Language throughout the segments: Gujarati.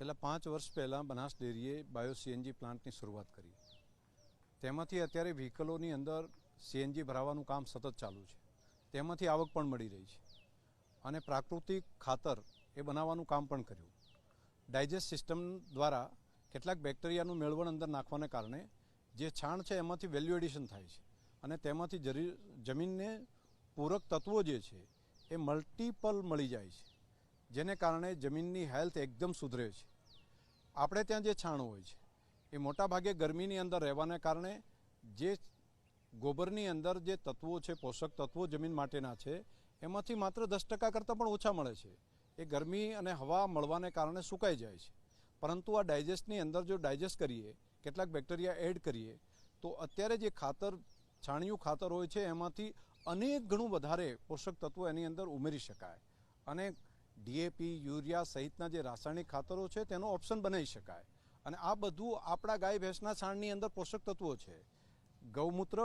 છેલ્લા પાંચ વર્ષ પહેલાં બનાસ ડેરીએ બાયો સીએનજી પ્લાન્ટની શરૂઆત કરી. તેમાંથી અત્યારે વ્હીકલોની અંદર સીએનજી ભરાવાનું કામ સતત ચાલુ છે. તેમાંથી આવક પણ મળી રહી છે. અને પ્રાકૃતિક ખાતર એ બનાવવાનું કામ પણ કર્યું. ડાયજેસ્ટ સિસ્ટમ દ્વારા કેટલાક બેક્ટેરિયાનું મેળવણ અંદર નાખવાને કારણે જે છાણ છે એમાંથી વેલ્યુ એડિશન થાય છે. અને તેમાંથી જરી, જમીનને પૂરક તત્વો જે છે એ મલ્ટીપલ મળી જાય છે. જેને કારણે જમીનની હેલ્થ એકદમ સુધરે છે. આપણે ત્યાં જે છાણ હોય છે, એ મોટા ભાગે ગરમીની અંદર રહેવાને કારણે જે ગોબરની અંદર જે તત્વો છે, પોષક તત્વો જમીન માટેના છે, એમાંથી માત્ર દસ ટકા કરતાં પણ ઓછા મળે છે. એ ગરમી અને હવા મળવાને કારણે સુકાઈ જાય છે. પરંતુ આ ડાયજેસ્ટની અંદર જો ડાયજેસ્ટ કરીએ, કેટલાક બેક્ટેરિયા એડ કરીએ, તો અત્યારે જે ખાતર, છાણિયું ખાતર હોય છે, એમાંથી અનેક ઘણું વધારે પોષક તત્વો એની અંદર ઉમેરી શકાય. અને ડીએપી, યુરિયા સહિતના જે રાસાયણિક ખાતરો છે, તેનો ઓપ્શન બનાવી શકાય. અને આ બધું આપણા ગાય ભેંસના છાણની અંદર પોષક તત્વો છે. ગૌમૂત્ર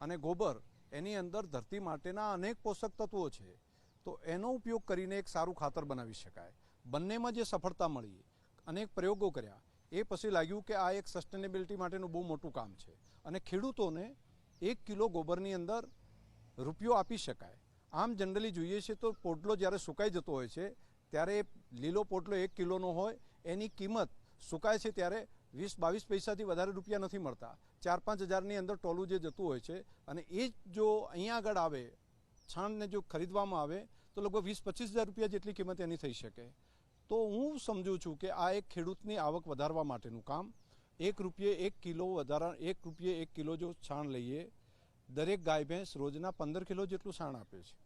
અને ગોબર એની અંદર ધરતી માટેના અનેક પોષક તત્વો છે. તો એનો ઉપયોગ કરીને એક સારું ખાતર બનાવી શકાય. બંનેમાં જે સફળતા મળી, અનેક પ્રયોગો કર્યા, એ પછી લાગ્યું કે આ એક સસ્ટેનેબિલિટી માટેનું બહુ મોટું કામ છે. અને ખેડૂતોને એક કિલો ગોબરની અંદર રૂપિયો આપી શકાય. આમ જનરલી જોઈએ છે તો પોટલો જ્યારે સુકાઈ જતો હોય છે, ત્યારે લીલો પોટલો એક કિલોનો હોય, એની કિંમત સુકાય છે ત્યારે વીસ બાવીસ પૈસાથી વધારે રૂપિયા નથી મળતા. ચાર પાંચ હજારની અંદર ટોલું જે જતું હોય છે અને એ જ જો અહીંયા આગળ આવે, છાણને જો ખરીદવામાં આવે, તો લગભગ વીસ પચીસ હજાર રૂપિયા જેટલી કિંમત એની થઈ શકે. તો હું સમજું છું કે આ એક ખેડૂતની આવક વધારવા માટેનું કામ. એક રૂપિયે એક કિલો વધારા, એક રૂપિયે એક કિલો જો છાણ લઈએ દરેક ગાય ભેંસ રોજના પંદર કિલો જેટલું સાણ આપે છે.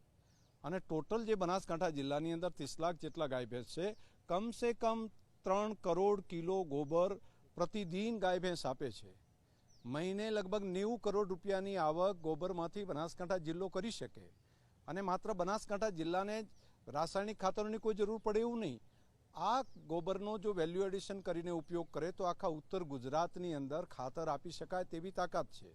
અને ટોટલ જે બનાસકાંઠા જિલ્લાની અંદર ત્રીસ લાખ જેટલા ગાય ભેંસ છે કમ સે કમ ત્રણ કરોડ કિલો ગોબર પ્રતિદિન ગાય ભેંસ આપે છે. મહિને લગભગ નેવું કરોડ રૂપિયાની આવક ગોબરમાંથી બનાસકાંઠા જિલ્લો કરી શકે. અને માત્ર બનાસકાંઠા જિલ્લાને રાસાયણિક ખાતરોની કોઈ જરૂર પડે એવું નહીં. આ ગોબરનો જો વેલ્યુ એડિશન કરીને ઉપયોગ કરે તો આખા ઉત્તર ગુજરાતની અંદર ખાતર આપી શકાય તેવી તાકાત છે.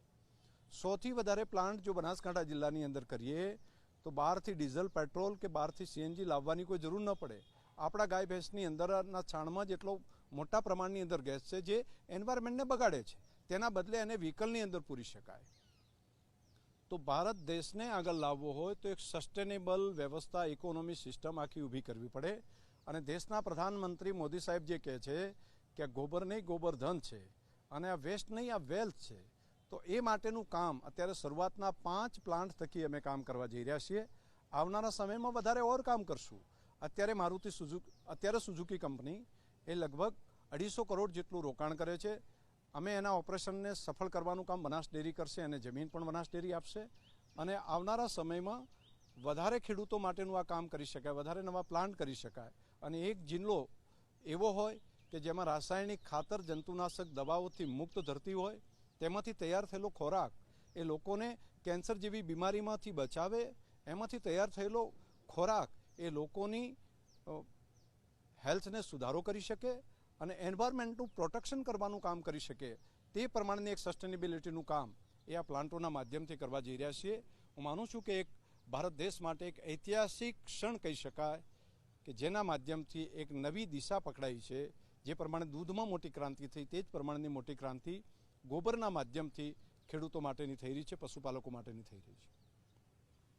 સૌથી વધારે પ્લાન્ટ જો બનાસકાંઠા જિલ્લાની અંદર કરીએ, તો બહારથી ડીઝલ, પેટ્રોલ કે બહારથી સીએનજી લાવવાની કોઈ જરૂર ન પડે. આપણા ગાય ભેંસની અંદરના છાણમાં જેટલો મોટા પ્રમાણની અંદર ગેસ છે જે એન્વાયરમેન્ટને બગાડે છે. તેના બદલે એને વ્હીકલની અંદર પૂરી શકાય. તો ભારત દેશને આગળ લાવવો હોય તો એક સસ્ટેનેબલ વ્યવસ્થા, ઇકોનોમી સિસ્ટમ આખી ઊભી કરવી પડે. અને દેશના પ્રધાનમંત્રી મોદી સાહેબ જે કહે છે કે ગોબર નહીં ગોબર ધન છે અને આ વેસ્ટ નહીં, આ વેલ્થ છે. તો એ માટેનું કામ અત્યારે શરૂઆતના પાંચ પ્લાન્ટ થકી અમે કામ કરવા જઈ રહ્યા છીએ. આવનારા સમયમાં વધારે ઓર કામ કરશું. અત્યારે મારુતિ સુઝુક અત્યારે સુઝુકી કંપની એ લગભગ અઢીસો કરોડ જેટલું રોકાણ કરે છે. અમે એના ઓપરેશનને સફળ કરવાનું કામ બનાસ ડેરી કરશે અને જમીન પણ બનાસ ડેરી આપશે. અને આવનારા સમયમાં વધારે ખેડૂતો માટેનું આ કામ કરી શકાય, વધારે નવા પ્લાન્ટ કરી શકાય. અને એક જિલ્લો એવો હોય કે જેમાં રાસાયણિક ખાતર જંતુનાશક દવાઓથી મુક્ત ધરતી હોય તેમાંથી તૈયાર થયેલો ખોરાક એ લોકોને કેન્સર જેવી બીમારીમાંથી બચાવે, એમાંથી તૈયાર થયેલો ખોરાક એ લોકોની હેલ્થને સુધારો કરી શકે અને એન્વાયરમેન્ટનું પ્રોટેક્શન કરવાનું કામ કરી શકે. તે પ્રમાણેની એક સસ્ટેનેબિલિટીનું કામ એ આ પ્લાન્ટોના માધ્યમથી કરવા જઈ રહ્યા છીએ. હું માનું છું કે એક ભારત દેશ માટે એક ઐતિહાસિક ક્ષણ કહી શકાય કે જેના માધ્યમથી એક નવી દિશા પકડાઈ છે. જે પ્રમાણે દૂધમાં મોટી ક્રાંતિ થઈ, તે જ પ્રમાણેની મોટી ક્રાંતિ ગોબરના માધ્યમથી ખેડૂતો માટેની થઈ રહી છે પશુપાલકો માટેની થઈ રહી છે.